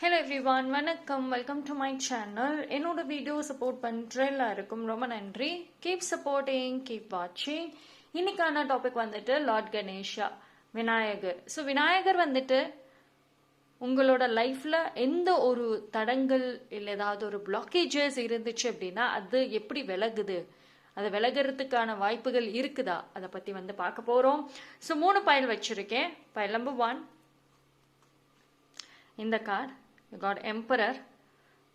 Hello everyone வணக்கம். Welcome to my channel என்னோட video support பண்ணுற எல்லாருக்கும் ரொம்ப நன்றி. கீப் சப்போர்ட்டிங் கீப் வாட்சிங் இன்னைக்கான டாபிக் வந்துட்டு லார்ட் கணேஷா விநாயகர். ஸோ விநாயகர் வந்துட்டு உங்களோட லைஃப்பில் எந்த ஒரு தடங்கள் இல்லை ஏதாவது ஒரு பிளாக்கேஜஸ் இருந்துச்சு அப்படின்னா அது எப்படி விலகுது? அது விலகிறதுக்கான வாய்ப்புகள் இருக்குதா? அதை பற்றி வந்து பார்க்க போகிறோம் ஸோ மூணு பயல் வச்சுருக்கேன். பயல் நம்பர் ஒன் இந்த card காட் எம்பரர்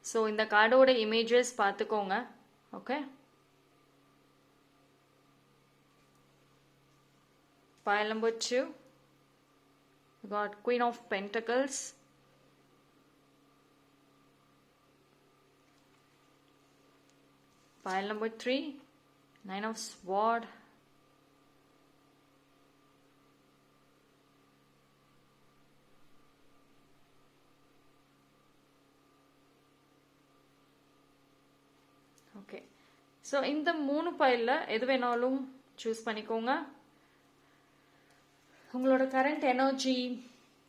ஸோ இந்த கார்டோட இமேஜஸ் பார்த்துக்கோங்க okay Pile number two, we got Queen of Pentacles. Pile number three, Nine of Sword. so இந்த மூணு பைலில் எது வேணாலும் சூஸ் பண்ணிக்கோங்க. உங்களோட கரண்ட் எனர்ஜி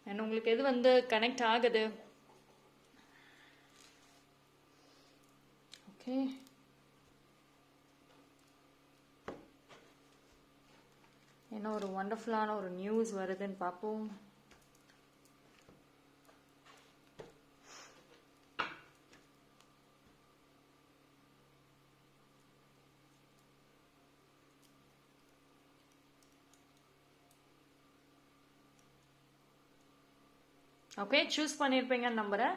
அண்ட் உங்களுக்கு எது வந்து கனெக்ட் ஆகுது. ஓகே என்ன ஒரு ஒண்டர்ஃபுல்லான ஒரு நியூஸ் வருதுன்னு பார்ப்போம். ஓகே சூஸ் பண்ணியிருப்பீங்க நம்புறேன்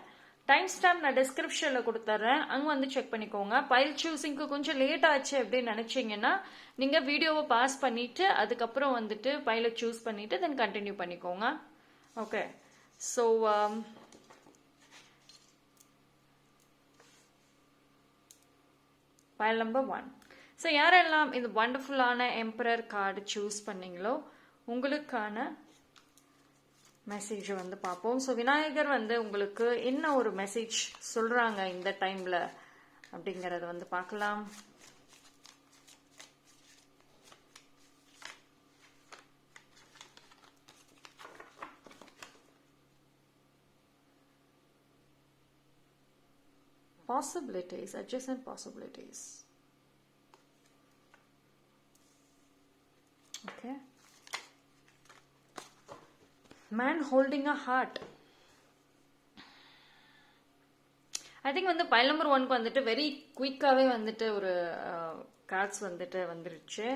டைம் ஸ்டாம்ப் நான் டிஸ்கிரிப்ஷனில் கொடுத்துட்றேன் அங்கே வந்து செக் பண்ணிக்கோங்க. பைல் சூஸிங்க்கு கொஞ்சம் லேட் ஆச்சு அப்படின்னு நினச்சிங்கன்னா நீங்கள் வீடியோவை பாஸ் பண்ணிவிட்டு அதுக்கப்புறம் வந்துட்டு பைலை சூஸ் பண்ணிவிட்டு தென் கண்டினியூ பண்ணிக்கோங்க. Okay so pile number one so யாரெல்லாம் இந்த வண்டர்ஃபுல்லான எம்பரர் கார்டு சூஸ் பண்ணீங்களோ உங்களுக்கான மெசேஜை வந்து பார்ப்போம். ஸோ விநாயகர் வந்து உங்களுக்கு என்ன ஒரு மெசேஜ் சொல்றாங்க இந்த டைம்ல அப்படிங்கறத வந்து பார்க்கலாம். Possibilities adjacent possibilities okay man holding a heart I think வந்து பைல் நம்பர் ஒன்க்கு வந்துட்டு வெரி குயிக்காகவே வந்துட்டு ஒரு கார்ட்ஸ் வந்துட்டு வந்துருச்சு.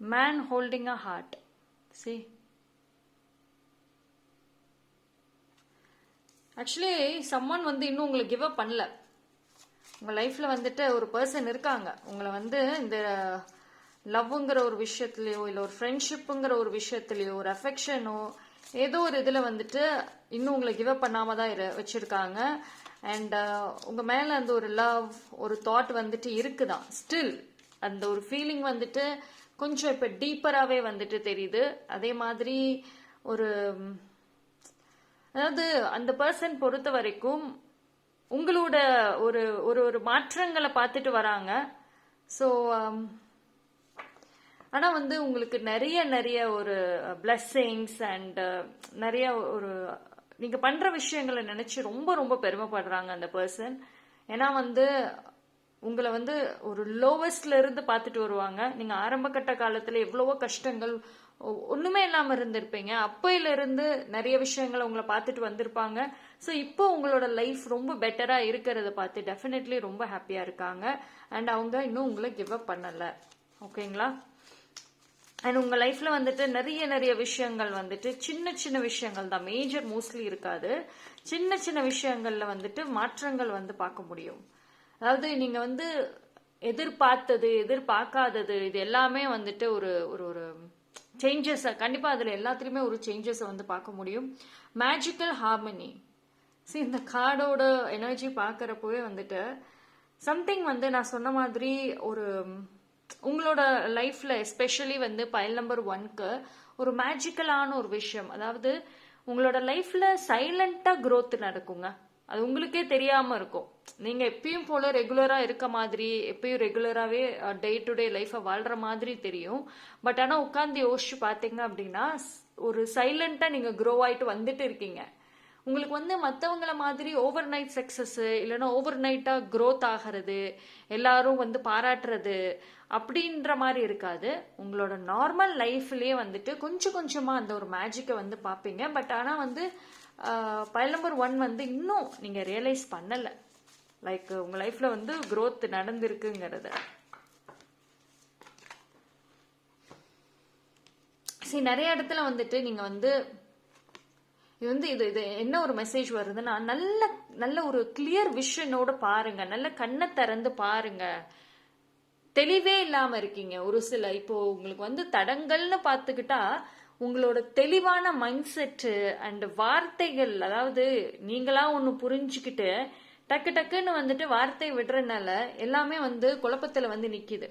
Man holding a heart see actually summon வந்து இன்னும் உங்களை கிவ் அப் பண்ணல. உங்கள் லைஃப்பில் வந்துட்டு ஒரு பர்சன் இருக்காங்க. உங்களை வந்து இந்த லவ்ங்கிற ஒரு விஷயத்துலையோ இல்லை ஒரு ஃப்ரெண்ட்ஷிப்புங்கிற ஒரு விஷயத்துலையோ ஒரு அஃபெக்ஷனோ ஏதோ ஒரு இதில் வந்துட்டு இன்னும் உங்களை கிவ் அப் பண்ணாமல் தான் இரு வச்சுருக்காங்க. அண்ட் uh, உங்கள் மேலே அந்த ஒரு லவ் ஒரு தாட் வந்துட்டு இருக்குதான். ஸ்டில் அந்த ஒரு ஃபீலிங் வந்துட்டு கொஞ்சம் இப்போ டீப்பராகவே வந்துட்டு தெரியுது. அதே மாதிரி ஒரு அதாவது அந்த பர்சன் பொறுத்த வரைக்கும் உங்களோட ஒரு ஒரு ஒரு மாற்றங்களை பார்த்துட்டு வராங்க. ஸோ um, ஆனால் வந்து உங்களுக்கு நிறைய நிறைய ஒரு பிளஸ்ஸிங்ஸ் அண்ட் நிறைய ஒரு நீங்கள் பண்ணுற விஷயங்களை நினச்சி ரொம்ப ரொம்ப பெருமைப்படுறாங்க அந்த பர்சன் ஏன்னா வந்து உங்களை வந்து ஒரு லோவஸ்ட்ல இருந்து பார்த்துட்டு வருவாங்க. நீங்கள் ஆரம்ப கட்ட காலத்தில் எவ்வளவோ கஷ்டங்கள் ஒன்றுமே இல்லாமல் இருந்திருப்பீங்க. அப்பையில இருந்து நிறைய விஷயங்களை உங்களை பார்த்துட்டு வந்திருப்பாங்க. ஸோ இப்போ உங்களோட லைஃப் ரொம்ப பெட்டராக இருக்கிறத பார்த்து டெஃபினெட்லி ரொம்ப ஹாப்பியாக இருக்காங்க. அண்ட் அவங்க இன்னும் உங்களை கிவ் அப் பண்ணலை. ஓகேங்களா அண்ட் உங்கள் லைஃப்பில் வந்துட்டு நிறைய நிறைய விஷயங்கள் வந்துட்டு சின்ன சின்ன விஷயங்கள் தான். மேஜர் மோஸ்ட்லி இருக்காது. சின்ன சின்ன விஷயங்களில் வந்துட்டு மாற்றங்கள் வந்து பார்க்க முடியும். அதாவது நீங்கள் வந்து எதிர்பார்த்தது எதிர்பார்க்காதது இது எல்லாமே வந்துட்டு ஒரு ஒரு ஒரு சேஞ்சஸை கண்டிப்பாக அதில் எல்லாத்துலேயுமே ஒரு சேஞ்சஸை வந்து பார்க்க முடியும். மேஜிக்கல் ஹார்மனி ஸோ இந்த கார்டோட எனர்ஜி பார்க்குறப்பவே வந்துட்டு சம்திங் வந்து நான் சொன்ன மாதிரி ஒரு உங்களோட லைஃப்ல எஸ்பெஷலி வந்து பயல் நம்பர் ஒன்க்கு ஒரு மேஜிக்கலான ஒரு விஷயம். அதாவது உங்களோட லைஃப்ல சைலண்டா க்ரோத் நடக்குங்க. அது உங்களுக்கே தெரியாம இருக்கும். நீங்க எப்பயும் போல ரெகுலரா இருக்க மாதிரி எப்பயும் ரெகுலராகவே டே டு டே லைஃபை வாழ்ற மாதிரி தெரியும். பட் ஆனா உட்காந்து யோசிச்சு பார்த்தீங்க அப்படின்னா ஒரு சைலண்டா நீங்க க்ரோ ஆயிட்டு வந்துட்டு இருக்கீங்க. உங்களுக்கு வந்து மற்றவங்கள மாதிரி ஓவர் நைட் சக்ஸஸ்ஸு இல்லைன்னா ஓவர் நைட்டாக க்ரோத் ஆகிறது எல்லாரும் வந்து பாராட்டுறது அப்படின்ற மாதிரி இருக்காது. உங்களோட நார்மல் லைஃப்லேயே வந்துட்டு கொஞ்சம் கொஞ்சமாக அந்த ஒரு மேஜிக்கை வந்து பார்ப்பீங்க பட் ஆனால் வந்து பயல் நம்பர் ஒன் வந்து இன்னும் நீங்கள் ரியலைஸ் பண்ணலை. லைக் உங்கள் லைஃப்பில் வந்து க்ரோத் நடந்திருக்குங்கிறத. சரி நிறைய இடத்துல வந்துட்டு நீங்கள் வந்து இது வந்து இது இது என்ன ஒரு மெசேஜ் வருதுன்னா நல்ல நல்ல ஒரு கிளியர் விஷனோட பாருங்க. நல்ல கண்ணை திறந்து பாருங்க. தெளிவே இல்லாம இருக்கீங்க. ஒரு சில இப்போ உங்களுக்கு வந்து தடங்கள்னு பார்த்துக்கிட்டா உங்களோட தெளிவான மைண்ட் செட்டு அண்ட் வார்த்தைகள் அதாவது நீங்களா ஒன்று புரிஞ்சுக்கிட்டு டக்கு டக்குன்னு வந்துட்டு வார்த்தை விடுறதுனால எல்லாமே வந்து குழப்பத்தில் வந்து நிற்கிது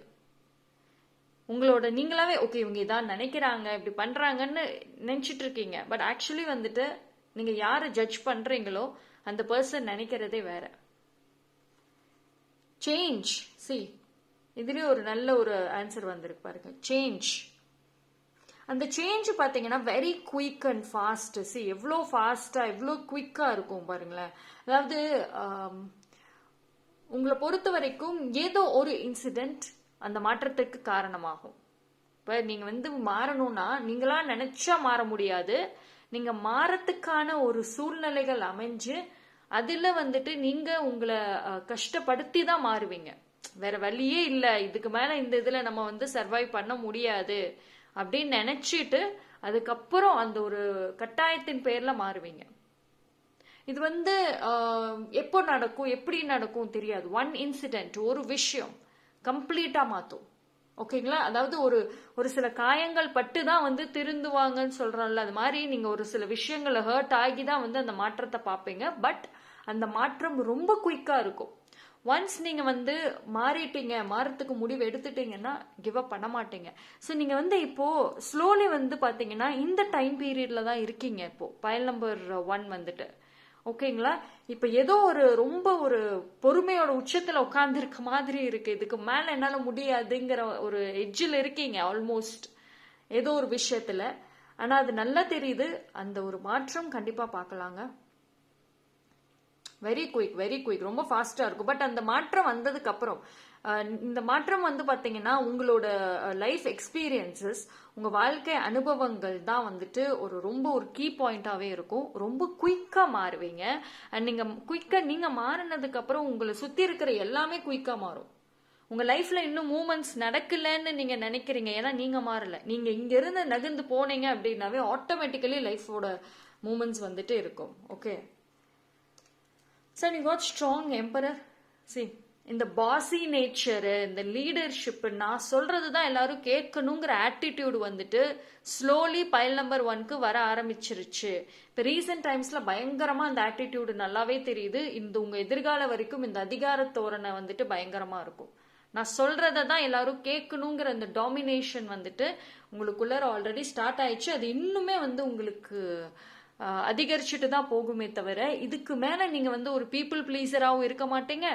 உங்களோட நீங்களாவே ஓகே இவங்க இதான் நினைக்கிறாங்க இப்படி பண்றாங்கன்னு நினைச்சிட்டு இருக்கீங்க பட் ஆக்சுவலி வந்துட்டு நீங்க யாரை ஜட்ஜ் பண்றீங்களோ அந்த பர்சன் நினைக்கிறதே வேற. சேஞ்ச் சி இதுலயே ஒரு நல்ல ஒரு ஆன்சர் வந்திருக்கு பாருங்க. சேஞ்ச் அந்த சேஞ்ச் பாத்தீங்கன்னா very quick and fast see எவ்வளோ ஃபாஸ்டா எவ்வளோ குயிக்கா இருக்கும் பாருங்களேன். அதாவது um, உங்களை பொறுத்த வரைக்கும் ஏதோ ஒரு இன்சிடென்ட் அந்த மாற்றத்துக்கு காரணமாகும். இப்போ நீங்கள் வந்து மாறணும்னா நீங்களா நினைச்சா மாற முடியாது. நீங்கள் மாறத்துக்கான ஒரு சூழ்நிலைகள் அமைஞ்சு அதில் வந்துட்டு நீங்கள் உங்களை கஷ்டப்படுத்தி தான் மாறுவீங்க. வேற வழியே இல்லை. இதுக்கு மேலே இந்த இதில் நம்ம வந்து சர்வைவ் பண்ண முடியாது. அப்படின்னு நினச்சிட்டு அதுக்கப்புறம் அந்த ஒரு கட்டாயத்தின் பேரில் மாறுவீங்க. இது வந்து எப்போ நடக்கும்? எப்படி நடக்கும் தெரியாது. ஒன் இன்சிடென்ட் ஒரு விஷயம். கம்ப்ளீட்டா மாத்தும். ஓகேங்களா? அதாவது ஒரு ஒரு சில காயங்கள் பட்டு தான் வந்து திருந்துவாங்கன்னு சொல்றோம்ல அது மாதிரி நீங்க ஒரு சில விஷயங்களை ஹர்ட் ஆகி தான் வந்து அந்த மாற்றத்தை பார்ப்பீங்க. பட் அந்த மாற்றம் ரொம்ப குயிக்கா இருக்கும். ஒன்ஸ் நீங்க வந்து மாறிட்டீங்க மாறத்துக்கு முடிவு எடுத்துட்டீங்கன்னா கிவ் அப் பண்ண மாட்டீங்க. ஸோ நீங்க வந்து இப்போ ஸ்லோலி வந்து பாத்தீங்கன்னா இந்த டைம் பீரியட்ல தான் இருக்கீங்க இப்போ. பயல் நம்பர் ஒன் வந்துட்டு. ஓகேங்களா? இப்ப ஏதோ ஒரு ரொம்ப ஒரு பொறுமையோட உச்சத்துல உட்காந்துருக்க மாதிரி இருக்கு. இதுக்கு மேல என்னால முடியாதுங்கிற ஒரு எட்ஜில் இருக்கீங்க ஆல்மோஸ்ட் ஏதோ ஒரு விஷயத்துல. ஆனா அது நல்லா தெரியுது. அந்த ஒரு மாற்றம் கண்டிப்பா பார்க்கலாங்க வெரி குயிக் வெரி குயிக் ரொம்ப ஃபாஸ்டா இருக்கும். பட் அந்த மாற்றம் வந்ததுக்கு அப்புறம் இந்த மாற்றம் வந்து பார்த்தீங்கன்னா உங்களோட லைஃப் எக்ஸ்பீரியன்சஸ் உங்கள் வாழ்க்கை அனுபவங்கள் தான் வந்துட்டு ஒரு ரொம்ப ஒரு கீ பாயிண்ட்டாகவே இருக்கும். ரொம்ப குயிக்காக மாறுவீங்க. அண்ட் நீங்கள் குயிக்காக நீங்கள் மாறினதுக்கப்புறம் உங்களை சுற்றி இருக்கிற எல்லாமே குயிக்காக மாறும். உங்கள் லைஃப்பில் இன்னும் மூமெண்ட்ஸ் நடக்கலன்னு நீங்கள் நினைக்கிறீங்க. ஏன்னா நீங்கள் மாறல. நீங்கள் இங்கேருந்து நகர்ந்து போனீங்க அப்படின்னாவே ஆட்டோமேட்டிக்கலி லைஃபோட மூமெண்ட்ஸ் வந்துட்டு இருக்கும். ஓகே சார் நீ வாட் ஸ்ட்ராங் எம்பரர் சி இந்த பாசி நேச்சரு இந்த லீடர்ஷிப்பு நான் சொல்றது தான் எல்லாரும் கேட்கணுங்கிற ஆட்டிடியூடு வந்துட்டு ஸ்லோலி பைல் நம்பர் ஒன்க்கு வர ஆரம்பிச்சிருச்சு. இப்போ ரீசெண்ட் டைம்ஸ்ல பயங்கரமா அந்த ஆட்டிடியூடு நல்லாவே தெரியுது. இந்த உங்க எதிர்கால வரைக்கும் இந்த அதிகார தோரணை வந்துட்டு பயங்கரமா இருக்கும். நான் சொல்றத தான் எல்லாரும் கேட்கணுங்கிற அந்த டாமினேஷன் வந்துட்டு உங்களுக்குள்ள ஆல்ரெடி ஸ்டார்ட் ஆயிடுச்சு. அது இன்னுமே வந்து உங்களுக்கு அதிகரிச்சுட்டு தான் போகுமே தவிர இதுக்கு மேல நீங்க வந்து ஒரு பீப்புள் ப்ளீஸராகவும் இருக்க மாட்டீங்க.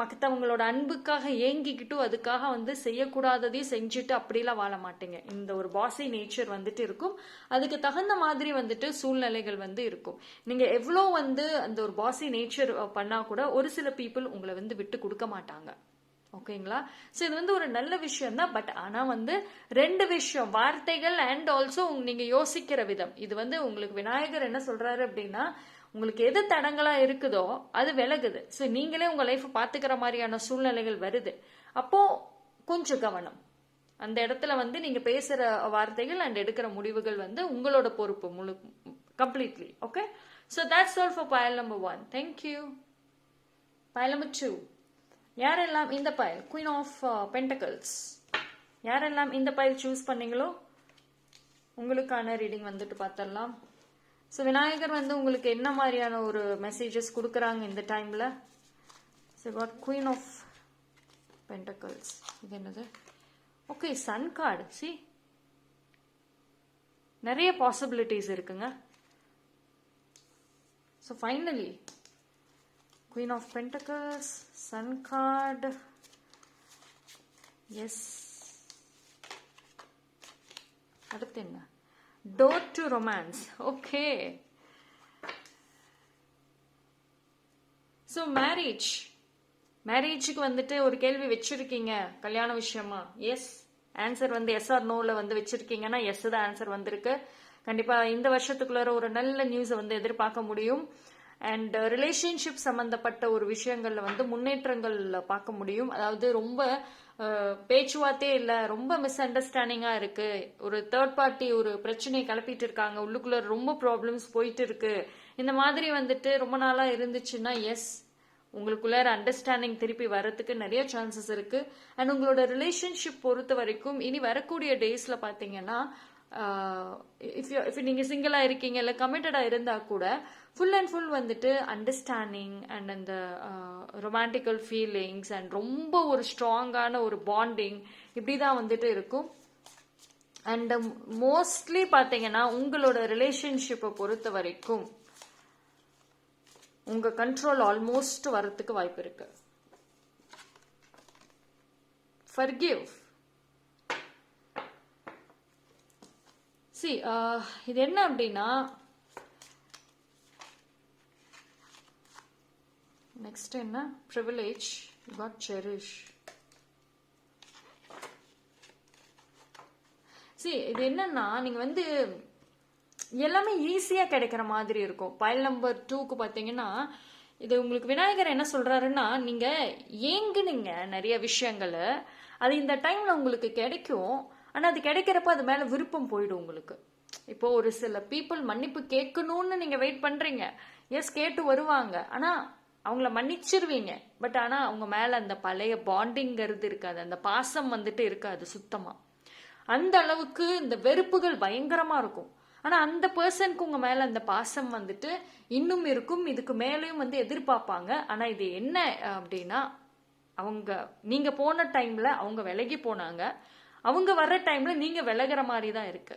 மற்றவங்களோட அன்புக்காக ஏங்கிக்கிட்டும் அதுக்காக வந்து செய்யக்கூடாததையும் செஞ்சுட்டு அப்படிலாம் வாழ மாட்டீங்க. இந்த ஒரு பாசி நேச்சர் வந்துட்டு இருக்கும். அதுக்கு தகுந்த மாதிரி வந்துட்டு சூழ்நிலைகள் வந்து இருக்கும். நீங்க எவ்வளோ வந்து அந்த ஒரு பாசி நேச்சர் பண்ணா கூட ஒரு சில பீப்புள் உங்களை வந்து விட்டு கொடுக்க மாட்டாங்க. ஓகேங்களா? ஸோ இது வந்து ஒரு நல்ல விஷயம் தான். பட் ஆனா வந்து ரெண்டு விஷயம் வார்த்தைகள் அண்ட் ஆல்சோ நீங்க யோசிக்கிற விதம். இது வந்து உங்களுக்கு விநாயகர் என்ன சொல்றாரு அப்படின்னா உங்களுக்கு எது தடங்களா இருக்குதோ அது விலகுது. ஸோ நீங்களே உங்க லைஃப் பாத்துக்கிற மாதிரியான சூழ்நிலைகள் வருது. அப்போ கொஞ்சம் கவனம். அந்த இடத்துல வந்து நீங்க பேசுற வார்த்தைகள் அண்ட் எடுக்கிற முடிவுகள் வந்து உங்களோட பொறுப்பு முழு completely okay so that's all for pile number one thank you pile number two யாரெல்லாம் இந்த பயல் குயின் ஆஃப் பென்டகல்ஸ் யாரெல்லாம் இந்த பயல் சூஸ் பண்ணீங்களோ உங்களுக்கான ரீடிங் வந்துட்டு பார்த்துடலாம். ஸோ விநாயகர் வந்து உங்களுக்கு என்ன மாதிரியான ஒரு மெசேஜஸ் கொடுக்குறாங்க இந்த டைமில் so what queen of pentacles இது என்னது? ஓகே சன் கார்டு சி நிறைய பாசிபிலிட்டிஸ் இருக்குங்க. So finally queen of pentacles sun card yes அடுத்து என்ன? Door to romance okay so marriage மேரேஜுக்கு வந்துட்டு ஒரு கேள்வி வச்சிருக்கீங்க கல்யாண விஷயமா? எஸ் ஆன்சர் வந்து எஸ் ஆர் நோல வந்து வச்சிருக்கீங்கன்னா எஸ் தான் ஆன்சர் வந்திருக்கு. கண்டிப்பா இந்த வருஷத்துக்குள்ளார ஒரு நல்ல நியூஸை வந்து எதிர்பார்க்க முடியும். அண்ட் ரிலேஷன்ஷிப் சம்பந்தப்பட்ட ஒரு விஷயங்கள்ல வந்து முன்னேற்றங்கள் பார்க்க முடியும். அதாவது ரொம்ப பேச்சுவார்த்தே இல்லை இல்ல. ரொம்ப மிஸ் அண்டர்ஸ்டாண்டிங்கா இருக்கு. ஒரு தேர்ட் பார்ட்டி ஒரு பிரச்சனையை கிளப்பிட்டு இருக்காங்க. உள்ளுக்குள்ள ரொம்ப ப்ராப்ளம்ஸ் போயிட்டு இருக்கு. இந்த மாதிரி வந்துட்டு ரொம்ப நாளா இருந்துச்சுன்னா எஸ் உங்களுக்குள்ளார அண்டர்ஸ்டாண்டிங் திருப்பி வரதுக்கு நிறைய சான்சஸ் இருக்கு. அண்ட் உங்களோட ரிலேஷன்ஷிப் பொறுத்த வரைக்கும் இனி வரக்கூடிய டேஸ்ல பாத்தீங்கன்னா இஃப் இஃப் நீங்கள் சிங்கிளாக இருக்கீங்க இல்லை கமிட்டடாக இருந்தால் கூட ஃபுல் அண்ட் ஃபுல் வந்துட்டு அண்டர்ஸ்டாண்டிங் அண்ட் அந்த ரொமான்டிக்கல் ஃபீலிங்ஸ் அண்ட் ரொம்ப ஒரு ஸ்ட்ராங்கான ஒரு பாண்டிங் இப்படி தான் வந்துட்டு இருக்கும். அண்ட் மோஸ்ட்லி பார்த்தீங்கன்னா உங்களோட ரிலேஷன்ஷிப்பை பொறுத்த வரைக்கும் உங்கள் கண்ட்ரோல் ஆல்மோஸ்ட் வரத்துக்கு வாய்ப்பு இருக்கு. ஃபர்கிவ் சி uh, இது என்ன அப்படின்னா நெக்ஸ்ட் என்ன? ப்ரிவிலேஜ் காட் செரிஷ் சி இது என்னன்னா நீங்க வந்து எல்லாமே ஈஸியா கிடைக்கிற மாதிரி இருக்கும். பயல் நம்பர் டூக்கு பாத்தீங்கன்னா இது உங்களுக்கு விநாயகர் என்ன சொல்கிறாருன்னா நீங்கள் ஏங்குனீங்க நிறைய விஷயங்களை. அது இந்த டைமில் உங்களுக்கு கிடைக்கும். ஆனால் அது கிடைக்கிறப்ப அது மேலே விருப்பம் போயிடும் உங்களுக்கு. இப்போ ஒரு சில பீப்புள் மன்னிப்பு கேட்கணும்னு நீங்கள் வெயிட் பண்ணுறீங்க எஸ் கேட்டு வருவாங்க. ஆனால் அவங்கள மன்னிச்சிருவீங்க. பட் ஆனால் அவங்க மேலே அந்த பழைய பாண்டிங்கிறது இருக்காது. அந்த பாசம் வந்துட்டு இருக்காது சுத்தமாக அந்த அளவுக்கு இந்த வெறுப்புகள் பயங்கரமாக இருக்கும். ஆனால் அந்த பர்சனுக்கு உங்கள் மேலே அந்த பாசம் வந்துட்டு இன்னும் இருக்கும். இதுக்கு மேலேயும் வந்து எதிர்பார்ப்பாங்க. ஆனால் இது என்ன அப்படின்னா அவங்க நீங்கள் போன டைமில் அவங்க விலகி போனாங்க. அவங்க வர்ற டைம்ல நீங்க விலகிற மாதிரி தான் இருக்கு.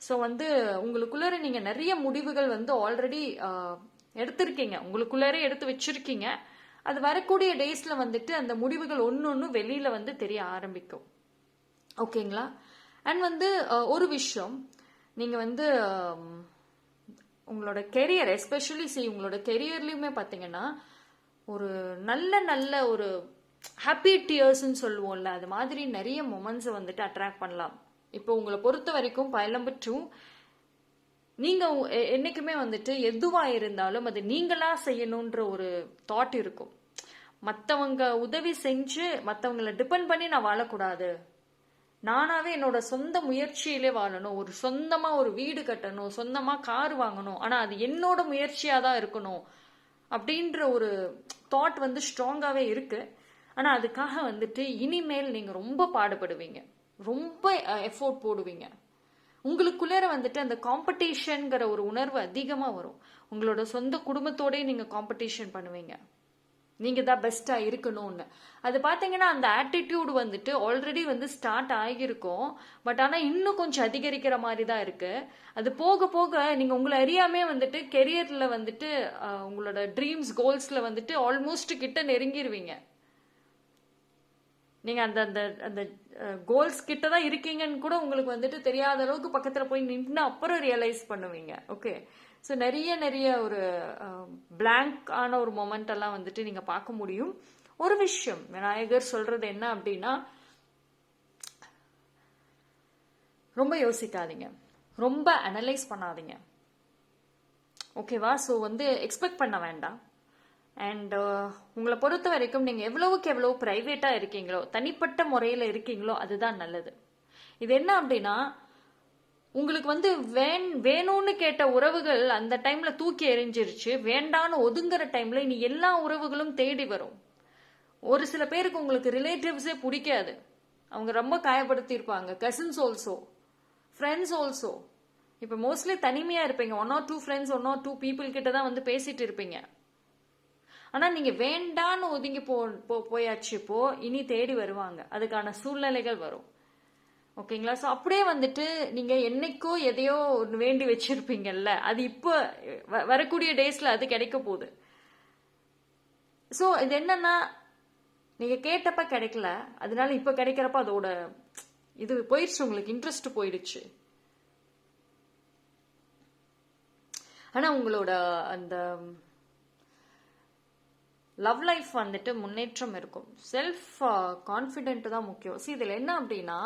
ஸோ வந்து உங்களுக்குள்ளார நீங்க நிறைய முடிவுகள் வந்து ஆல்ரெடி எடுத்திருக்கீங்க. உங்களுக்குள்ளாரே எடுத்து வச்சிருக்கீங்க. அது வரக்கூடிய டேஸ்ல வந்துட்டு அந்த முடிவுகள் ஒன்று ஒன்று வெளியில வந்து தெரிய ஆரம்பிக்கும். ஓகேங்களா அண்ட் வந்து ஒரு விஷயம். நீங்க வந்து உங்களோட கெரியர் எஸ்பெஷலி சி உங்களோட கெரியர்லயுமே பாத்தீங்கன்னா ஒரு நல்ல நல்ல ஒரு ஹாப்பி டியர்ஸ்ன்னு சொல்லுவோம்ல அது மாதிரி நிறைய மொமெண்ட்ஸை வந்துட்டு அட்ராக்ட் பண்ணலாம். இப்போ உங்களை பொறுத்த வரைக்கும் பைல் நம்பர் டூ என்னைக்குமே வந்துட்டு எதுவாக இருந்தாலும் அது நீங்களாக செய்யணுன்ற ஒரு தாட் இருக்கும். மற்றவங்க உதவி செஞ்சு மற்றவங்கள டிபெண்ட் பண்ணி நான் வாழக்கூடாது. நானாவே என்னோட சொந்த முயற்சியிலே வாழணும். ஒரு சொந்தமாக ஒரு வீடு கட்டணும் சொந்தமாக கார் வாங்கணும். ஆனால் அது என்னோட முயற்சியாக தான் இருக்கணும். அப்படின்ற ஒரு தாட் வந்து ஸ்ட்ராங்காகவே இருக்குது ஆனால் அதுக்காக வந்துட்டு இனிமேல் நீங்கள் ரொம்ப பாடுபடுவீங்க. ரொம்ப எஃபோர்ட் போடுவீங்க. உங்களுக்குள்ளேற வந்துட்டு அந்த காம்படிஷனுங்கிற ஒரு உணர்வு அதிகமாக வரும். உங்களோட சொந்த குடும்பத்தோடய நீங்கள் காம்படிஷன் பண்ணுவீங்க. நீங்கள் தான் பெஸ்ட்டாக இருக்கணும்னு. அது பார்த்தீங்கன்னா அந்த ஆட்டிடியூட் வந்துட்டு ஆல்ரெடி வந்து ஸ்டார்ட் ஆகியிருக்கும். பட் ஆனால் இன்னும் கொஞ்சம் அதிகரிக்கிற மாதிரி தான் இருக்குது அது போக போக நீங்கள் உங்களை அறியாமே வந்துட்டு கெரியரில் வந்துட்டு உங்களோட ட்ரீம்ஸ் கோல்ஸில் வந்துட்டு ஆல்மோஸ்ட் கிட்ட நெருங்கிடுவீங்க நீங்க அந்த அந்த அந்த கோல்ஸ் கிட்ட தான் இருக்கீங்கன்னு கூட உங்களுக்கு வந்துட்டு தெரியாத அளவுக்கு பக்கத்துல போய் நின்று அப்புறம் ரியலைஸ் பண்ணுவீங்க. ஓகே ஸோ நிறைய நிறைய ஒரு பிளாங்க் ஆன ஒரு மொமெண்ட் எல்லாம் வந்துட்டு நீங்க பார்க்க முடியும். ஒரு விஷயம் விநாயகர் சொல்றது என்ன அப்படின்னா ரொம்ப யோசிக்காதீங்க. ரொம்ப அனலைஸ் பண்ணாதீங்க. ஓகேவா ஸோ வந்து எக்ஸ்பெக்ட் பண்ண வேண்டாம். அண்ட் uh, உங்களை பொறுத்த வரைக்கும் நீங்கள் எவ்வளவுக்கு எவ்வளோ ப்ரைவேட்டாக இருக்கீங்களோ தனிப்பட்ட முறையில் இருக்கீங்களோ அதுதான் நல்லது. இது என்ன அப்படின்னா உங்களுக்கு வந்து வேன் வேணும்னு கேட்ட உறவுகள் அந்த டைமில் தூக்கி எறிஞ்சிருச்சு. வேண்டான்னு ஒதுங்குற டைமில் இனி எல்லா உறவுகளும் தேடி வரும். ஒரு சில பேருக்கு உங்களுக்கு ரிலேட்டிவ்ஸே பிடிக்காது. அவங்க ரொம்ப காயப்படுத்தியிருப்பாங்க. கசின்ஸ் ஆல்சோ ஃப்ரெண்ட்ஸ் ஆல்சோ இப்போ மோஸ்ட்லி தனிமையாக இருப்பீங்க. One or two friends one or two people கிட்ட தான் வந்து பேசிட்டு இருப்பீங்க. ஆனால் நீங்கள் வேண்டான்னு ஒதுங்கி போ போ- போயாச்சு இப்போ இனி தேடி வருவாங்க. அதுக்கான சூழ்நிலைகள் வரும். ஓகேங்களா? ஸோ அப்படியே வந்துட்டு நீங்கள் என்னைக்கோ எதையோ ஒன்று வேண்டி வச்சிருப்பீங்கல்ல அது இப்போ வ- வரக்கூடிய டேஸில் அது கிடைக்க போகுது. ஸோ இது என்னன்னா நீங்கள் கேட்டப்ப கிடைக்கல அதனால இப்போ கிடைக்கிறப்ப அதோட இது போயிடுச்சு உங்களுக்கு இன்ட்ரெஸ்ட் போயிடுச்சு. ஆனால் உங்களோட அந்த லவ் லைஃப் வந்துட்டு முன்னேற்றம் இருக்கும். செல்ஃப் கான்ஃபிடென்ட் uh, தான் முக்கியம். சி இதில் என்ன அப்படின்னா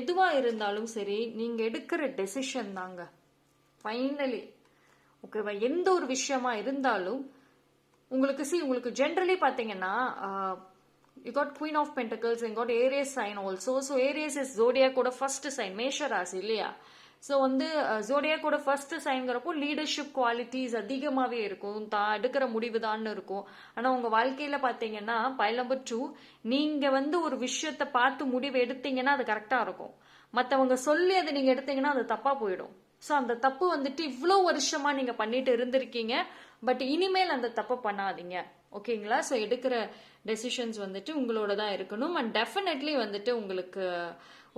எதுவாக இருந்தாலும் சரி நீங்கள் எடுக்கிற டெசிஷன் தாங்க. ஃபைனலி ஓகேவா எந்த ஒரு விஷயமா இருந்தாலும் உங்களுக்கு சி உங்களுக்கு ஜென்ரலி பார்த்தீங்கன்னா you got queen of pentacles you got Aries sign also so Aries is ஜோடியா கூட ஃபர்ஸ்ட் சைன் மேஷ ராசி இல்லையா? ஸோ வந்து ஜோடியா கூட ஃபர்ஸ்ட் சைன்கிறப்போ லீடர்ஷிப் குவாலிட்டிஸ் அதிகமாகவே இருக்கும். தான் எடுக்கிற முடிவு தான் இருக்கும். ஆனால் உங்கள் வாழ்க்கையில் பார்த்தீங்கன்னா பைல் நம்பர் டூ நீங்கள் வந்து ஒரு விஷயத்தை பார்த்து முடிவு எடுத்தீங்கன்னா அது கரெக்டாக இருக்கும். மற்றவங்க சொல்லி அதை நீங்கள் எடுத்தீங்கன்னா அது தப்பாக போயிடும். ஸோ அந்த தப்பு வந்துட்டு இவ்வளோ வருஷமாக நீங்கள் பண்ணிட்டு இருந்திருக்கீங்க. பட் இனிமேல் அந்த தப்பை பண்ணாதீங்க. ஓகேங்களா? ஸோ எடுக்கிற டெசிஷன்ஸ் வந்துட்டு உங்களோட தான் இருக்கணும். அண்ட் டெஃபினெட்லி வந்துட்டு உங்களுக்கு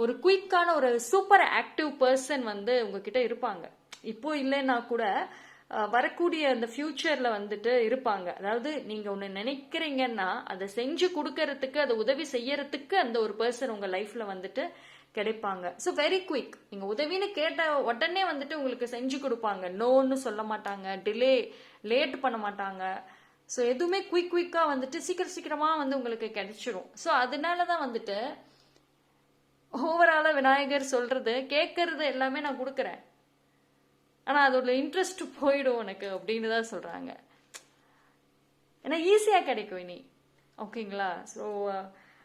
ஒரு குயிக்கான ஒரு சூப்பர் ஆக்டிவ் பர்சன் வந்து உங்ககிட்ட இருப்பாங்க. இப்போ இல்லைன்னா கூட வரக்கூடிய அந்த ஃபியூச்சர்ல வந்துட்டு இருப்பாங்க. அதாவது நீங்க ஒன்று நினைக்கிறீங்கன்னா அதை செஞ்சு கொடுக்கறதுக்கு அதை உதவி செய்யறதுக்கு அந்த ஒரு பர்சன் உங்க லைஃப்ல வந்துட்டு கிடைப்பாங்க. ஸோ வெரி குயிக் நீங்க உதவின்னு கேட்ட உடனே வந்துட்டு உங்களுக்கு செஞ்சு கொடுப்பாங்க. நோன்னு சொல்ல மாட்டாங்க. டிலே லேட் பண்ண மாட்டாங்க. ஸோ எதுவுமே குயிக் குயிக்காக வந்துட்டு சீக்கிரம் சீக்கிரமாக வந்து உங்களுக்கு கிடைச்சிரும். ஸோ அதனால தான் வந்துட்டு ஓவராலாக விநாயகர் சொல்கிறது கேட்கறது எல்லாமே நான் கொடுக்குறேன். ஆனால் அதோட இன்ட்ரெஸ்ட் போயிடும் உனக்கு அப்படின்னு தான் சொல்கிறாங்க ஏன்னா ஈஸியாக கிடைக்கும் இனி. ஓகேங்களா ஸோ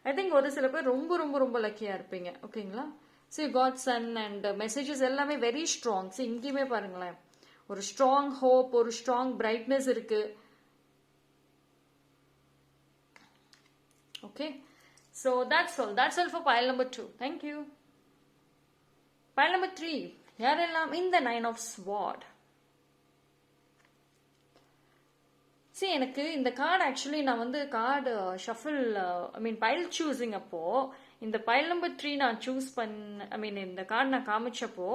ஐ திங்க் ஒரு சில பேர் ரொம்ப ரொம்ப ரொம்ப லக்கியாக இருப்பீங்க. ஓகேங்களா so got sun and messages எல்லாமே வெரி ஸ்ட்ராங் ஸோ இங்கேயுமே பாருங்களேன். ஒரு ஸ்ட்ராங் ஹோப் ஒரு ஸ்ட்ராங் பிரைட்னஸ் இருக்குது okay so that's all for all number pile number you. Pile number three. Three in the nine of sword. சரி எனக்கு இந்த card actually நான் வந்து card shuffle I mean pile choosing அப்போது இந்த pile number three நான் choose பண்ண I மீன் இந்த கார்டு நான் காமிச்சப்போ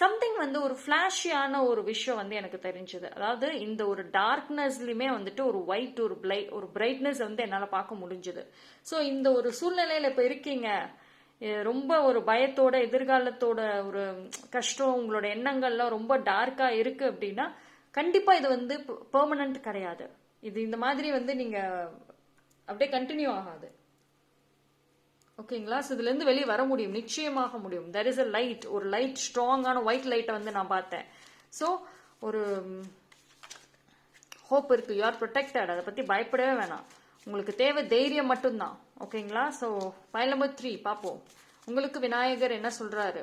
சம்திங் வந்து ஒரு ஃப்ளாஷியான ஒரு விஷயம் வந்து எனக்கு தெரிஞ்சது. அதாவது இந்த ஒரு டார்க்னஸ்லையுமே வந்துட்டு ஒரு ஒயிட் ஒரு பிளை ஒரு பிரைட்னஸ் வந்து என்னால் பார்க்க முடிஞ்சது. ஸோ இந்த ஒரு சூழ்நிலையில் இப்போ இருக்கீங்க ரொம்ப ஒரு பயத்தோட எதிர்காலத்தோட ஒரு கஷ்டம் உங்களோட எண்ணங்கள்லாம் ரொம்ப டார்க்காக இருக்குது அப்படின்னா கண்டிப்பாக இது வந்து பெர்மனண்ட் கிடையாது. இது இந்த மாதிரி வந்து நீங்கள் அப்படியே கண்டினியூ ஆகாது. ஓகேங்களா? ஸோ இதுலேருந்து வெளியே வர முடியும். நிச்சயமாக முடியும். தெர் இஸ் அ லைட் ஒரு லைட் ஸ்ட்ராங்கான ஒயிட் லைட்டை வந்து நான் பார்த்தேன். ஸோ ஒரு ஹோப் இருக்கு. யூ ஆர் ப்ரொடெக்டட் அதை பற்றி பயப்படவே வேணாம். உங்களுக்கு தேவை தைரியம் மட்டும்தான். ஓகேங்களா? ஸோ ஃபைல் நம்பர் த்ரீ பார்ப்போம். உங்களுக்கு விநாயகர் என்ன சொல்கிறாரு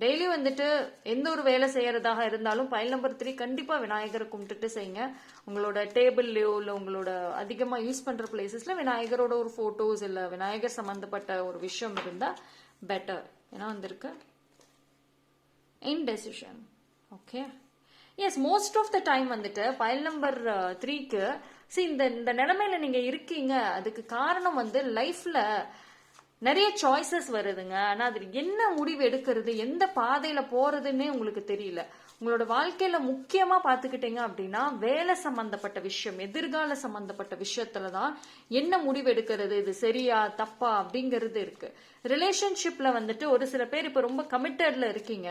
டெய்லி வந்துட்டு எந்த ஒரு வேலை செய்யறதாக இருந்தாலும் ஃபைல் நம்பர் த்ரீ கண்டிப்பா விநாயகரை கும்பிட்டுட்டு செய்யுங்க. உங்களோட டேபிள்லயோ இல்லை உங்களோட அதிகமா யூஸ் பண்ற பிளேசஸ்ல விநாயகரோட ஒரு போட்டோஸ் இல்ல விநாயகர் சம்பந்தப்பட்ட ஒரு விஷயம் இருந்தா பெட்டர் ஏன்னா வந்திருக்கு. Indecision okay yes most of the time வந்துட்டு ஃபைல் நம்பர் த்ரீக்கு சி இந்த இந்த நிலைமையில நீங்க இருக்கீங்க. அதுக்கு காரணம் வந்து லைஃப்ல நிறைய சாய்ஸஸ் வருதுங்க. ஆனா அது என்ன முடிவு எடுக்கிறது எந்த பாதையில போறதுன்னே உங்களுக்கு தெரியல. உங்களோட வாழ்க்கையில முக்கியமா பாத்துக்கிட்டீங்க அப்படின்னா வேலை சம்பந்தப்பட்ட விஷயம் எதிர்கால சம்பந்தப்பட்ட விஷயத்துல தான் என்ன முடிவு எடுக்கிறது இது சரியா தப்பா அப்படிங்கிறது இருக்கு. ரிலேஷன்ஷிப்ல வந்துட்டு ஒரு சில பேர் இப்ப ரொம்ப கமிட்டட்ல இருக்கீங்க.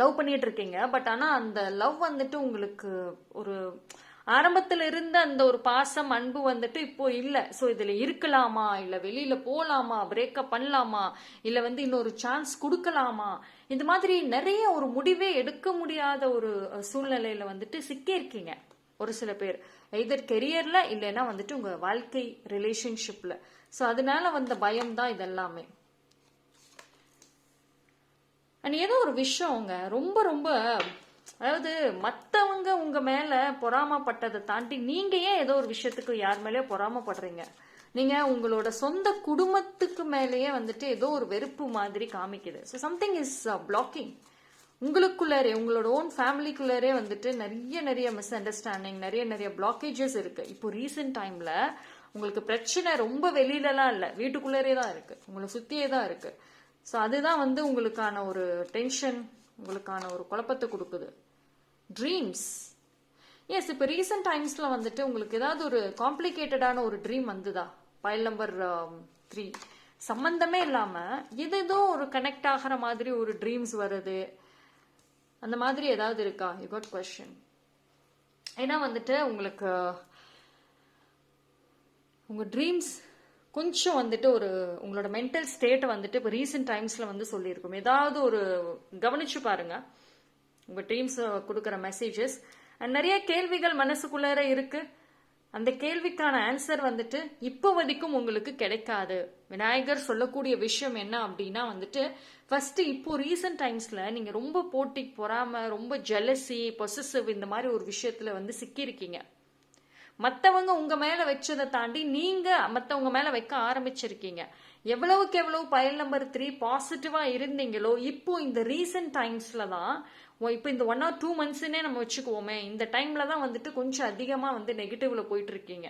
லவ் பண்ணிட்டு இருக்கீங்க. பட் ஆனா அந்த லவ் வந்துட்டு உங்களுக்கு ஒரு ஆரம்பத்துல இருந்த அந்த ஒரு பாசம் அன்பு வந்துட்டு இப்போ இல்ல. சோ இதுல இருக்கலாமா? இல்ல வெளியில போலாமா? பிரேக்கப் பண்ணலாமா? இல்ல வந்து இன்னொரு சான்ஸ் கொடுக்கலாமா? இந்த மாதிரி நிறைய ஒரு முடிவே எடுக்க முடியாத ஒரு சூழ்நிலையில வந்துட்டு சிக்கியிருக்கீங்க ஒரு சில பேர். எதர் கெரியர்ல இல்லைன்னா வந்துட்டு உங்க வாழ்க்கை ரிலேஷன்ஷிப்ல சோ அதனால வந்த பயம் தான் இதெல்லாமே. அண்ட் ஏதோ ஒரு விஷயம் அவங்க ரொம்ப ரொம்ப அதாவது மற்றவங்க உங்க மேல பொறாமப்பட்டதை தாண்டி நீங்க ஏன் ஏதோ ஒரு விஷயத்துக்கு யார் மேலேயோ பொறாமப்படுறீங்க? நீங்க உங்களோட சொந்த குடும்பத்துக்கு மேலேயே வந்துட்டு ஏதோ ஒரு வெறுப்பு மாதிரி காமிக்குது. ஸோ சம்திங் இஸ் பிளாக்கிங் உங்களுக்குள்ளாரே உங்களோட ஓன் ஃபேமிலிக்குள்ளாரே வந்துட்டு நிறைய நிறைய மிஸ் அண்டர்ஸ்டாண்டிங் நிறைய நிறைய பிளாக்கேஜஸ் இருக்கு. இப்போ ரீசெண்ட் டைம்ல உங்களுக்கு பிரச்சனை ரொம்ப வெளியிலலாம் இல்லை. வீட்டுக்குள்ளரே தான் இருக்கு. உங்களை சுத்தியே தான் இருக்கு. ஸோ அதுதான் வந்து உங்களுக்கான ஒரு டென்ஷன் உங்களுக்கான ஒரு குழப்பத்தை கொடுக்குது. ட்ரீம்ஸ் எஸ் இப்போ ரீசெண்ட் டைம்ஸில் வந்துட்டு உங்களுக்கு ஏதாவது ஒரு காம்ப்ளிகேட்டடான ஒரு ட்ரீம் வந்துதா? பைல் நம்பர் த்ரீ சம்பந்தமே எது ஏதேதோ ஒரு கனெக்ட் ஆகிற மாதிரி ஒரு ட்ரீம்ஸ் வருது. அந்த மாதிரி ஏதாவது இருக்கா? யூ காட் கொஷின் ஏன்னா வந்துட்டு உங்களுக்கு உங்கள் ட்ரீம்ஸ் கொஞ்சம் வந்துட்டு ஒரு உங்களோட மென்டல் ஸ்டேட்டை வந்துட்டு இப்போ ரீசெண்ட் டைம்ஸில் வந்து சொல்லியிருக்கும். ஏதாவது ஒரு கவனிச்சு பாருங்கள் உங்கள் ட்ரீம்ஸ் கொடுக்குற மெசேஜஸ் நிறைய கேள்விகள் மனசுக்குள்ளார இருக்கு. அந்த கேள்விக்கான ஆன்சர் வந்துட்டு இப்போ வரைக்கும் உங்களுக்கு கிடைக்காது. விநாயகர் சொல்லக்கூடிய விஷயம் என்ன அப்படின்னா வந்துட்டு ஃபர்ஸ்ட் இப்போ ரீசெண்ட் டைம்ஸ்ல நீங்க ரொம்ப போட்டிக்கு பொறாம ரொம்ப ஜெலசி பொசசிவ் இந்த மாதிரி ஒரு விஷயத்துல வந்து சிக்கியிருக்கீங்க. மற்றவங்க உங்க மேல வச்சதை தாண்டி நீங்க மற்றவங்க மேல வைக்க ஆரம்பிச்சிருக்கீங்க. எவ்வளவுக்கு எவ்வளவு பயல் நம்பர் த்ரீ பாசிட்டிவா இருந்தீங்களோ இப்போ இந்த ரீசெண்ட் டைம்ஸ்ல தான் இப்போ இந்த ஒன் ஆர் டூ மந்த்ஸ்னே நம்ம வச்சுக்குவோமே இந்த டைமில் தான் வந்துட்டு கொஞ்சம் அதிகமாக வந்து நெகட்டிவ்ல போயிட்டு இருக்கீங்க.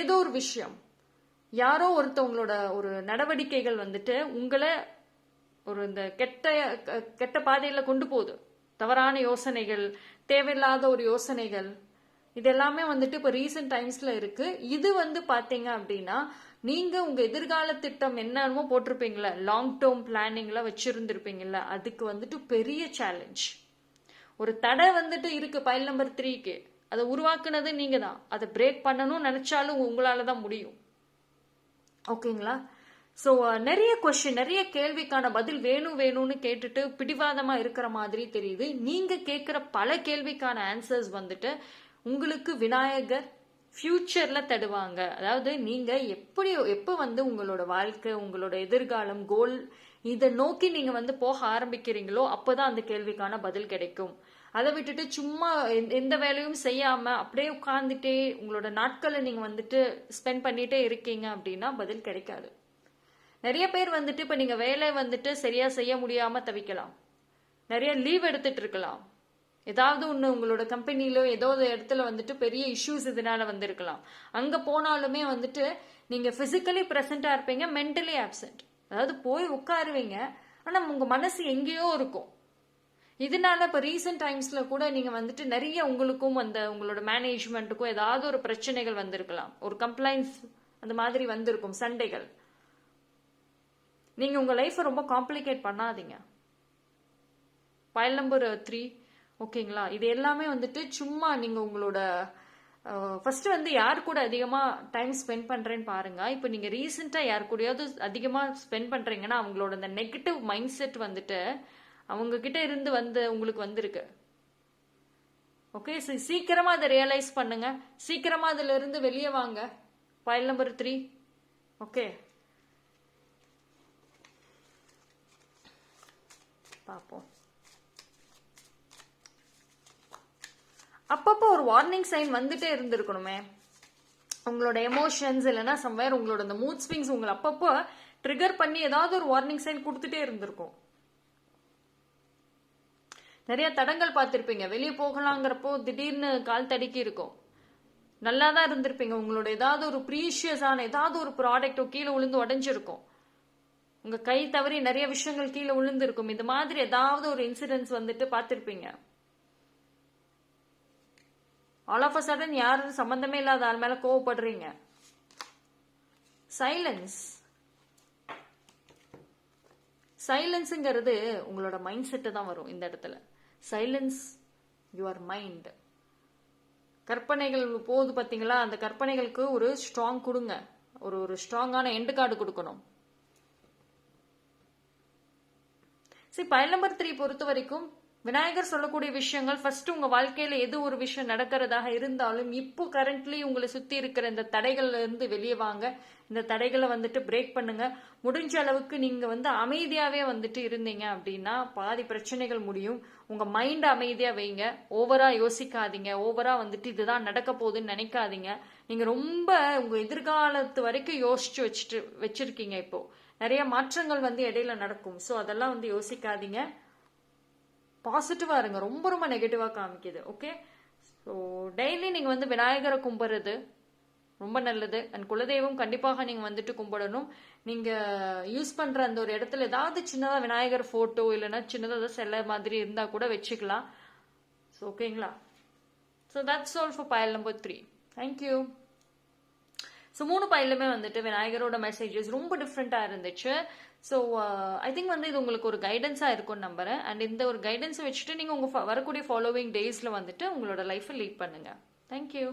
ஏதோ ஒரு விஷயம். யாரோ ஒருத்தவங்களோட ஒரு நடவடிக்கைகள் வந்துட்டு உங்களை ஒரு இந்த கெட்ட கெட்ட பாதையில் கொண்டு போகுது. தவறான யோசனைகள் தேவையில்லாத ஒரு யோசனைகள் இது எல்லாமே வந்துட்டு இப்போ ரீசெண்ட் டைம்ஸில் இருக்கு. இது வந்து பார்த்தீங்க அப்படின்னா நீங்க உங்க எதிர்கால திட்டம் என்னன்னு போட்டிருப்பீங்களா லாங் டேர்ம் பிளானிங்ல வச்சிருந்திருப்பீங்கல்ல அதுக்கு வந்துட்டு பெரிய சேலஞ்ச் ஒரு தடை வந்துட்டு இருக்கு பைல் நம்பர் த்ரீக்கு அதை உருவாக்குனது நீங்க தான். அதை பிரேக் பண்ணணும்னு நினைச்சாலும் உங்களால தான் முடியும். ஓகேங்களா? ஸோ நிறைய கொஸ்டின் நிறைய கேள்விக்கான பதில் வேணும் வேணும்னு கேட்டுட்டு பிடிவாதமா இருக்கிற மாதிரி தெரியுது. நீங்க கேட்குற பல கேள்விக்கான ஆன்சர்ஸ் வந்துட்டு உங்களுக்கு விநாயகர் ஃப்யூச்சரில் தடுவாங்க. அதாவது நீங்கள் எப்படி எப்போ வந்து உங்களோட வாழ்க்கை உங்களோட எதிர்காலம் கோல் இதை நோக்கி நீங்கள் வந்து போக ஆரம்பிக்கிறீங்களோ அப்போ தான் அந்த கேள்விக்கான பதில் கிடைக்கும். அதை விட்டுட்டு சும்மா எந்த வேலையும் செய்யாமல் அப்படியே உட்காந்துட்டே உங்களோட நாட்களை நீங்கள் வந்துட்டு ஸ்பெண்ட் பண்ணிகிட்டே இருக்கீங்க அப்படின்னா பதில் கிடைக்காது. நிறைய பேர் வந்துட்டு இப்போ நீங்கள் வேலை வந்துட்டு சரியாக செய்ய முடியாமல் தவிக்கலாம். நிறைய லீவ் எடுத்துட்டு இருக்கலாம். ஏதாவது ஒன்று உங்களோட கம்பெனிலோ ஏதோ ஒரு இடத்துல வந்துட்டு பெரிய இஷ்யூஸ் இதனால வந்திருக்கலாம். அங்கே போனாலுமே வந்துட்டு நீங்கள் ஃபிசிக்கலி ப்ரெசண்ட்டாக இருப்பீங்க மென்டலி ஆப்சென்ட் அதாவது போய் உட்காருவீங்க ஆனால் உங்கள் மனசு எங்கேயோ இருக்கும். இதனால இப்போ ரீசெண்ட் டைம்ஸில் கூட நீங்கள் வந்துட்டு நிறைய உங்களுக்கும் அந்த உங்களோட மேனேஜ்மெண்ட்டுக்கும் ஏதாவது ஒரு பிரச்சனைகள் வந்திருக்கலாம். ஒரு கம்ப்ளைண்ட்ஸ் அந்த மாதிரி வந்திருக்கும் சண்டைகள். நீங்கள் உங்கள் லைஃப்பை ரொம்ப காம்ப்ளிகேட் பண்ணாதீங்க. பயல் நம்பர் த்ரீ ஓகேங்களா? இது எல்லாமே வந்துட்டு சும்மா நீங்கள் உங்களோட ஃபர்ஸ்ட் வந்து யார் கூட அதிகமாக டைம் ஸ்பெண்ட் பண்ணுறேன்னு பாருங்க. இப்போ நீங்கள் ரீசெண்டாக யார் கூடயாவது அதிகமாக ஸ்பெண்ட் பண்ணுறீங்கன்னா அவங்களோட அந்த நெகட்டிவ் மைண்ட் செட் வந்துட்டு அவங்க கிட்ட இருந்து வந்து உங்களுக்கு வந்திருக்கு. ஓகே சீக்கிரமா அதை ரியலைஸ் பண்ணுங்க. சீக்கிரமா அதுல இருந்து வெளியே வாங்க. ஃபைல் நம்பர் த்ரீ ஓகே பார்ப்போம். அப்பப்போ ஒரு வார்னிங் சைன் வந்துட்டே இருந்திருக்கணுமே. உங்களோட எமோஷன்ஸ் இல்லைன்னா சம்வேர் உங்களோட அந்த மூட் ஸ்விங்ஸ் உங்களை அப்பப்போ ட்ரிகர் பண்ணி ஏதாவது ஒரு வார்னிங் சைன் கொடுத்துட்டே இருந்திருக்கும். நிறைய தடங்கள் பார்த்துருப்பீங்க. வெளியே போகலாங்கிறப்போ திடீர்னு கால் தடுக்கி இருக்கும். நல்லா தான் இருந்திருப்பீங்க. உங்களோட ஏதாவது ஒரு ப்ரீஷியஸான ஏதாவது ஒரு ப்ராடக்டோ கீழே விழுந்து உடஞ்சிருக்கும். உங்க கை தவறி நிறைய விஷயங்கள் கீழே விழுந்திருக்கும் இது மாதிரி ஏதாவது ஒரு இன்சிடென்ட்ஸ் வந்துட்டு பார்த்துருப்பீங்க. ஆல் ஆஃப் அ சடன் யாரும் சம்பந்தமே இல்லாத ஆள் மேல கோவப்படுறீங்க. சைலன்ஸ் சைலன்ஸுங்கிறது உங்களோட மைண்ட் செட்டு தான் வரும் இந்த இடத்துல. சைலன்ஸ் யுவர் மைண்ட் கற்பனைகள் போகுது பார்த்தீங்களா அந்த கற்பனைகளுக்கு ஒரு ஸ்ட்ராங் கொடுங்க. ஒரு ஒரு ஸ்ட்ராங்கான எண்டு கார்டு கொடுக்கணும். சரி பயல் நம்பர் த்ரீ பொறுத்த வரைக்கும் விநாயகர் சொல்லக்கூடிய விஷயங்கள் ஃபர்ஸ்ட் உங்க வாழ்க்கையில எது ஒரு விஷயம் நடக்கிறதாக இருந்தாலும் இப்போ கரண்ட்லி உங்களை சுத்தி இருக்கிற இந்த தடைகள்ல இருந்து வெளியே வாங்க. இந்த தடைகளை வந்துட்டு பிரேக் பண்ணுங்க. முடிஞ்ச அளவுக்கு நீங்க வந்து அமைதியாவே வந்துட்டு இருந்தீங்க அப்படின்னா பாதி பிரச்சனைகள் முடியும். உங்க மைண்ட் அமைதியா வைங்க. ஓவரா யோசிக்காதீங்க. ஓவரா வந்துட்டு இதுதான் நடக்க போகுதுன்னு நினைக்காதீங்க. நீங்க ரொம்ப உங்க எதிர்காலத்து வரைக்கும் யோசிச்சு வச்சுட்டு வச்சிருக்கீங்க இப்போ. நிறைய மாற்றங்கள் வந்து இடையில நடக்கும். ஸோ அதெல்லாம் வந்து யோசிக்காதீங்க. பாசிட்டிவாக இருங்க. ரொம்ப ரொம்ப நெகட்டிவாக காமிக்குது. ஓகே ஸோ டெய்லி நீங்கள் வந்து விநாயகரை கும்பிட்றது ரொம்ப நல்லது. அண்ட் குலதெய்வம் கண்டிப்பாக நீங்கள் வந்துட்டு கும்பிடணும். நீங்கள் யூஸ் பண்ணுற அந்த ஒரு இடத்துல ஏதாவது சின்னதாக விநாயகர் ஃபோட்டோ இல்லைன்னா சின்னதாக செல்ல மாதிரி இருந்தால் கூட வச்சுக்கலாம். ஸோ ஓகேங்களா so that's all for pile number three thank you so மூணு பையிலுமே வந்துட்டு விநாயகரோட மெசேஜஸ் ரொம்ப டிஃப்ரெண்ட்டாக இருந்துச்சு. ஸோ ஐ திங்க் வந்து இது உங்களுக்கு ஒரு கைடன்ஸாக இருக்கும்னு நம்புகிறேன் அண்ட் இந்த ஒரு கைடன்ஸை வச்சுட்டு நீங்கள் உங்கள் வரக்கூடிய ஃபாலோவிங் டேஸில் வந்துட்டு உங்களோட லைஃப்பை லீட் பண்ணுங்கள் தேங்க்யூ